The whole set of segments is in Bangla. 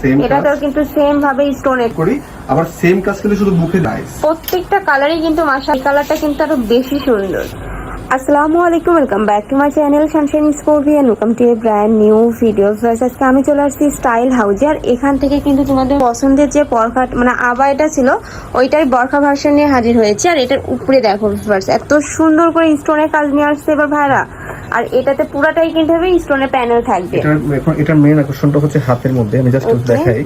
সেম এটাতেও কিন্তু সেম ভাবে স্টোনে করি আবার সেম কাজ কিন্তু শুধু মুখে প্রত্যেকটা কালারই কিন্তু মাসা কালারটা কিন্তু আরও বেশি সুন্দর। আসসালামু আলাইকুম welcome back to my channel স্কোভি and welcome to a brand new video আজকে আমি চলে আসছি স্টাইল হাউজে আর এখান থেকে কিন্তু তোমাদের পছন্দের যে বরখা মানে আবাইটা ছিল ওইটাই বরখা ভার্সন নিয়ে হাজির হয়েছে। আর এটার উপরে দেখো এত সুন্দর করে স্টোনের কাজ নিয়ে আসছে এবার ভাইরা। আর এটাতে পুরাটাই কিন্তু হবে স্টোনের প্যানেল থাকবে। এটার এখন এটার মেন আকর্ষণটা হচ্ছে হাতের মধ্যে আমি জাস্ট. দেখাই।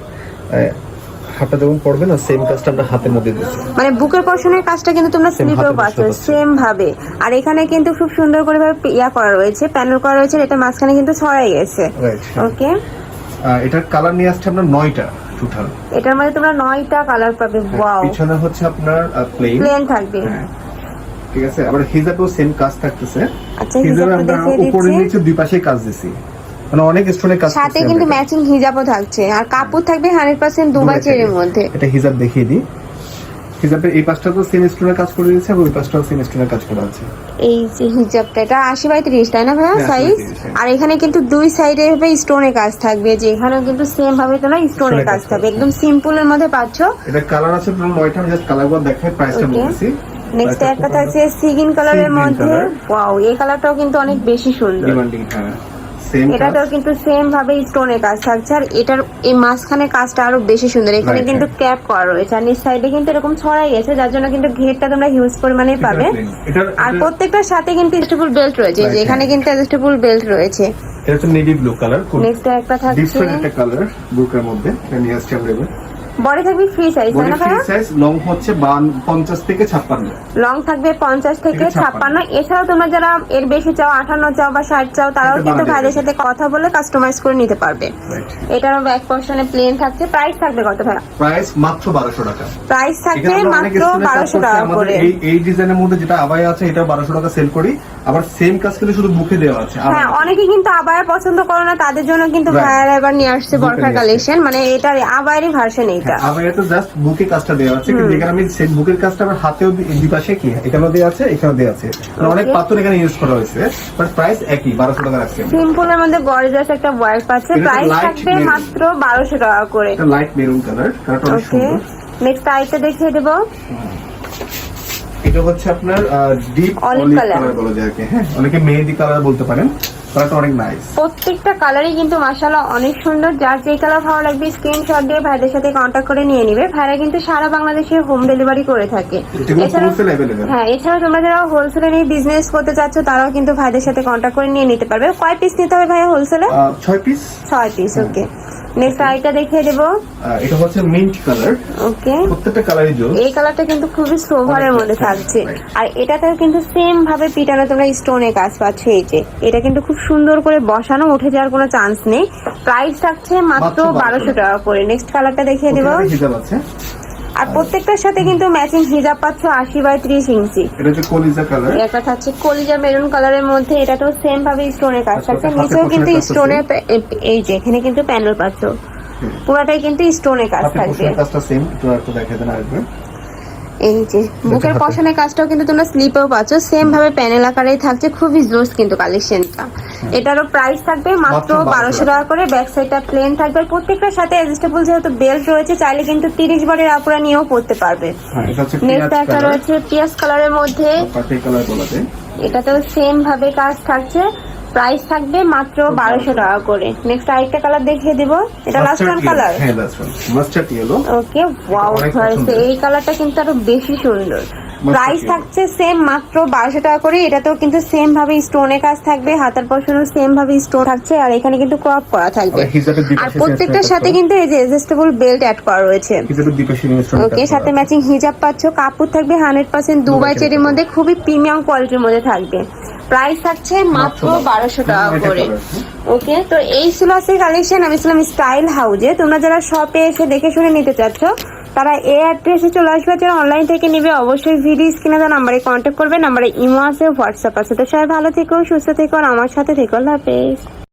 হাতটা যখন পড়বে না সেম কাজটা আমরা হাতের মধ্যে দিচ্ছি। মানে বুকের পশনের কাজটা কিন্তু তোমরা স্লিপেও পাচ্ছ সেম ভাবে। আর এখানে কিন্তু খুব সুন্দর করে ভাবে ইয়া করা রয়েছে প্যানেল করা রয়েছে এটা মাঝখানে কিন্তু ছড়াই গেছে। ওকে এটার কালার নিয়ে আসছে আপনার নয়টা টোটাল এটার মধ্যে তোমরা নয়টা কালার পাবে ওয়াও পিছনে হচ্ছে আপনার প্লেন প্লেন থাকবে। হ্যাঁ। ঠিক আছে? আবার হিজাবেও সেম কাজ থাকতেছে। আচ্ছা হিজাবে আমরা উপরে নিচে দুই পাশেই কাজ দিছি। মানে অনেক স্টোনের কাজ সাথে কিন্তু ম্যাচিং হিজাবও থাকছে। আর কাপড় থাকবে হান্ড্রেড পার্সেন্ট দুবাই দুবাই চেরির মধ্যে। এটা হিজাব দেখিয়ে দিই। হিজাবের এই পাশটা তো সেম স্টোনের কাজ করে দিয়েছে আর ওই পাশটাও সেম স্টোনের কাজ করা আছে। এই যে হিজাবটা এটা আশি বাই তিরিশ তাই না ভাইয়া হ্যাঁ, সাইজ 30, হ্যাঁ। আর এখানে কিন্তু দুই সাইডে হবে স্টোনে কাজ থাকবে যে এখানেও কিন্তু সেম ভাবে তোমরা স্টোনে স্টোনের কাজ থাকবে। একদম সিম্পলের মধ্যে পাচ্ছ। এটা কালার আছে পুরো নয়টা জাস্ট কালারগুলো দেখাই প্রাইসটা Okay. নেক্সট টা একটা থাকছে সিগিন কালারের মধ্যে। ওয়াও এই কালারটাও কিন্তু অনেক বেশি সুন্দর। হ্যাঁ। এটাতেও কিন্তু সেম ভাবে স্টোনের কাজ থাকছে। আর এটার এই মাঝখানে কাজটা আরও বেশি সুন্দর। এখানে কিন্তু ক্যাপ করা রয়েছে। আর নিচ সাইডে কিন্তু এরকম ছড়াই গেছে যার জন্য কিন্তু ঘেরটা তোমরা হিউজ পরিমাণে পাবে। আর প্রত্যেকটার সাথে কিন্তু অ্যাডজাস্টেবল বেল্ট রয়েছে। যে এখানে right. কিন্তু অ্যাডজাস্টেবল বেল্ট রয়েছে। এটা হচ্ছে নেভি ব্লু কালার নেক্সট একটা থাকছে। ডিফারেন্ট একটা কালার বুকের মধ্যে। নিয়ে আসছি আমরা বডি থাকবে free size body free size long হচ্ছে বান- পঞ্চাশ থেকে ছাপ্পান্ন। লং থাকবে পঞ্চাশ থেকে থেকে ছাপ্পান্ন। এছাড়াও তোমরা যারা এর বেশি চাও আঠান্ন চাও বা ষাট চাও তারাও কিন্তু ভাইদের সাথে কথা বলে কাস্টমাইজ করে নিতে পারবে। এটারও ব্যাক পোর্শনে প্লেন থাকছে। প্রাইস থাকবে কত ভাইয়া? প্রাইস মাত্র বারোশো টাকা। প্রাইস থাকবে মাত্র স্টুডেন্ট কাজ বারোশো করছি, টাকা করে। এই এই ডিজাইনের মধ্যে যেটা আবাই আছে এটা বারোশো টাকা সেল করি। আবার সেম কাজ কিন্তু শুধু বুকে দেওয়া আছে। হ্যাঁ অনেকে কিন্তু আবায়া পছন্দ করো না তাদের জন্য কিন্তু. ভাইয়ারা এবার নিয়ে আসছে। কালেকশন মানে এটার আবায়ারই ভার্সন এইটা আমার এটা জাস্ট বুকে কাজটা দেওয়া আছে কিন্তু এখানে আমি সেম বুকের কাজটা আমার হাতেও দুই পাশে কি এখানেও দেওয়া আছে এখানেও দেওয়া আছে। মানে অনেক. পাথর এখানে ইউজ করা হয়েছে বাট প্রাইস একই বারোশো টাকা রাখছি। সিম্পলের মধ্যে গর্জাস একটা ওয়ার্ক আছে প্রাইস থাকবে মাত্র বারোশো টাকা করে। এটা লাইট মেরুন কালার কালারটা অনেক সুন্দর। নেক্সট আইটা দেখিয়ে দেবো। এটা হচ্ছে আপনার ডিপ অলিভ কালার বলা যায় হ্যাঁ? অনেকে মেহেদি কালার বলতে পারেন কালারটা অনেক নাইস প্রত্যেকটা কালারই কিন্তু মাসাল্লাহ অনেক সুন্দর। যার যে কালার ভালো লাগবে স্ক্রিনশট দিয়ে ভাইদের সাথে কন্ট্যাক্ট করে নিয়ে নিবে। ভাইরা কিন্তু সারা বাংলাদেশে হোম ডেলিভারি করে থাকে। হ্যাঁ এছাড়া তোমরা যারা হোলসেলে নিয়ে বিজনেস করতে চাচ্ছ তারাও কিন্তু ভাইদের সাথে কন্ট্যাক্ট করে নিয়ে নিতে পারবে। কয় পিস নিতে হবে ভাইয়া হোলসেলে ছয় পিস ছয় পিস ওকে নেক্সট আইটা দেখিয়ে দেবো। এটা হচ্ছে মিন্ট কালার ওকে প্রত্যেকটা কালারই জোর এই কালারটা কিন্তু খুবই সোভারের মধ্যে থাকছে। আর এটাতেও কিন্তু সেম ভাবে পিটানো তোমরা স্টোনে কাজ পাচ্ছ এই যে। এটা কিন্তু খুব সুন্দর করে বসানো উঠে যাওয়ার কোনো চান্স নেই। প্রাইস থাকছে মাত্র মাত্র 1200 বারোশো টাকা করে। নেক্সট কালারটা দেখিয়ে দেবো। আর প্রত্যেকটার সাথে কিন্তু ম্যাচিং হিজাব পাচ্ছ আশি বাই ত্রিশ ইঞ্চি। এটা একটা থাকছে কলিজা মেরুন কালারের মধ্যে এটা তো সেম ভাবে স্টোনের কাজ আচ্ছা, থাকছে। নিচেও কিন্তু স্টোনের এই যে এখানে কিন্তু প্যানেল পাচ্ছ। পুরাটাই কিন্তু স্টোনের কাজ থাকছে থাকবে। কাজটা সেম একটু একটু দেন আসবে এই যে বুকের। পশনের কাজটাও কিন্তু তোমরা স্লিপেও পাচ্ছ। সেম ভাবে প্যানেল আকারেই থাকছে খুবই জোস কিন্তু কালেকশনটা এটারও প্রাইস থাকবে মাত্র মাত্র 1200 বারোশো টাকা করে। ব্যাক সাইডটা প্লেন থাকবে। প্রত্যেকটার সাথে অ্যাডজাস্টেবল যেহেতু বেল্ট রয়েছে চাইলে কিন্তু তিরিশ বারের আপুরা নিয়েও পড়তে পারবে। হ্যাঁ নেক্সট একটা রয়েছে পিয়াজ কালারের মধ্যে। এটাতেও সেম ভাবে কাজ থাকছে। প্রাইস থাকবে মাত্র বারোশো টাকা করে। নেক্সট আরেকটা কালার দেখিয়ে দিব। এটা last one colour okay wow এই কালারটা কিন্তু আরও বেশি সুন্দর। প্রাইস থাকছে সেম মাত্র বারোশো টাকা করে। এটাতেও কিন্তু সেম ভাবে স্টোনের কাজ থাকবে হাতার পশনও সেম ভাবে স্টোন থাকছে আর এখানে কিন্তু ক্রপ করা থাকবে। আর প্রত্যেকটার সাথে কিন্তু এই যে অ্যাডজাস্টেবল বেল্ট অ্যাড করা রয়েছে। ওকে সাথে ম্যাচিং হিজাব পাচ্ছ কাপড় থাকবে হান্ড্রেড পার্সেন্ট দুবাই চেরির মধ্যে খুবই প্রিমিয়াম কোয়ালিটির মধ্যে থাকবে। প্রাইস থাকছে মাত্র বারোশো টাকা করে। ওকে তো এই ছিল আজকে কালেকশন আমি ছিলাম স্টাইল হাউজে তোমরা যারা শপে এসে দেখে শুনে নিতে চাচ্ছ তারা এই অ্যাড্রেসে চলে আসবে, যারা অনলাইন থেকে নিবে, অবশ্যই ভিডিও স্ক্রিনে তো নাম্বারে কন্ট্যাক্ট করবে নাম্বারে ইমো আছে হোয়াটসঅ্যাপ আছে। তো সবাই ভালো থেকো, সুস্থ থেকো, আর আমার সাথে থেকো। আল্লাহ হাফেজ।